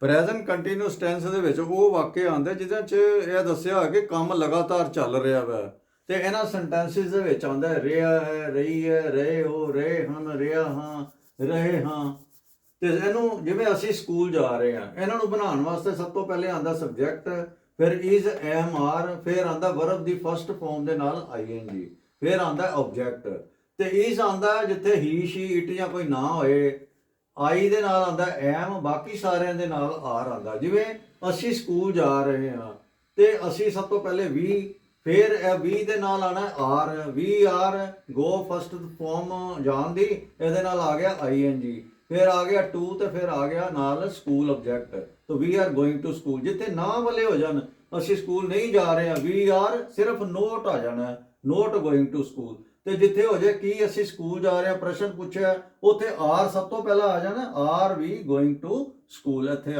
Present continuous tens ਦੇ ਵਿੱਚ ਉਹ ਵਾਕਿਆ ਆਉਂਦਾ ਜਿਹਦੇ 'ਚ ਇਹ ਦੱਸਿਆ ਕਿ ਕੰਮ ਲਗਾਤਾਰ ਚੱਲ ਰਿਹਾ ਵਾ। ਤੇ ਇਹਨਾਂ ਸੈਂਟੈਂਸਿਸ ਦੇ ਵਿੱਚ ਆਉਂਦਾ ਰਿਹਾ ਹੈ, ਰਹੀ ਹੈ, ਰਹੇ ਹੋ, ਰਹੇ ਹਨ, ਰਿਹਾ ਹਾਂ, ਰਹੇ ਹਾਂ। ਤੇ ਇਹਨੂੰ ਜਿਵੇਂ ਅਸੀਂ ਸਕੂਲ ਜਾ ਰਹੇ ਹਾਂ, ਇਹਨਾਂ ਨੂੰ ਬਣਾਉਣ ਵਾਸਤੇ ਸਭ ਤੋਂ ਪਹਿਲੇ ਆਂਦਾ ਸਬਜੈਕਟ ਫਿਰ ਇਜ਼ ਐਮ ਆਰ ਫਿਰ ਆਂਦਾ ਵਰਬ ਦੀ ਫਰਸਟ ਫਾਰਮ ਦੇ ਨਾਲ ਆਈਐਨਜੀ ਫਿਰ ਆਂਦਾ ਆਬਜੈਕਟ ਤੇ ਇਜ਼ ਆਂਦਾ ਜਿੱਥੇ ਹੀ ਸ਼ੀ ਇਟ ਜਾਂ ਕੋਈ ਨਾ ਹੋਏ ਆਈ ਦੇ ਨਾਲ ਆਂਦਾ ਐਮ, ਬਾਕੀ ਸਾਰਿਆਂ ਦੇ ਨਾਲ ਆਰ ਆਂਦਾ ਜਿਵੇਂ ਅਸੀਂ ਸਕੂਲ ਜਾ ਰਹੇ ਹਾਂ ਤੇ ਅਸੀਂ ਸਭ ਤੋਂ ਪਹਿਲੇ ਵੀ, ਫਿਰ ਇਹ ਵੀ ਦੇ ਨਾਲ ਆਣਾ R. We, are, go, first form ਜਾਣ ਦੀ, ਇਹਦੇ ਨਾਲ ਆ ਗਿਆ ਆਈਐਨਜੀ ਫਿਰ ਆ ਗਿਆ ਟੂ ਤੇ ਫਿਰ ਆ ਗਿਆ ਨਾਲ ਸਕੂਲ ਆਬਜੈਕਟ ਤਾਂ we are going to school. ਜਿੱਥੇ ਨਾ ਵਾਲੇ ਹੋ ਜਾਣ ਅਸੀਂ ਸਕੂਲ ਨਹੀਂ ਜਾ ਰਹੇ ਹਾਂ। ਵੀ ਆਰ ਸਿਰਫ ਨੋਟ ਆ ਜਾਣਾ ਨੋਟ ਗੋਇੰਗ ਟੂ ਸਕੂਲ ਤੇ ਜਿੱਥੇ ਹੋ ਜਾਏ ਕੀ ਅਸੀਂ ਸਕੂਲ ਜਾ ਰਹੇ ਹਾਂ, ਪ੍ਰਸ਼ਨ ਪੁੱਛਿਆ, ਉੱਥੇ ਆਰ ਸਭ ਤੋਂ ਪਹਿਲਾਂ ਆ ਜਾਣਾ are we going to school ਇੱਥੇ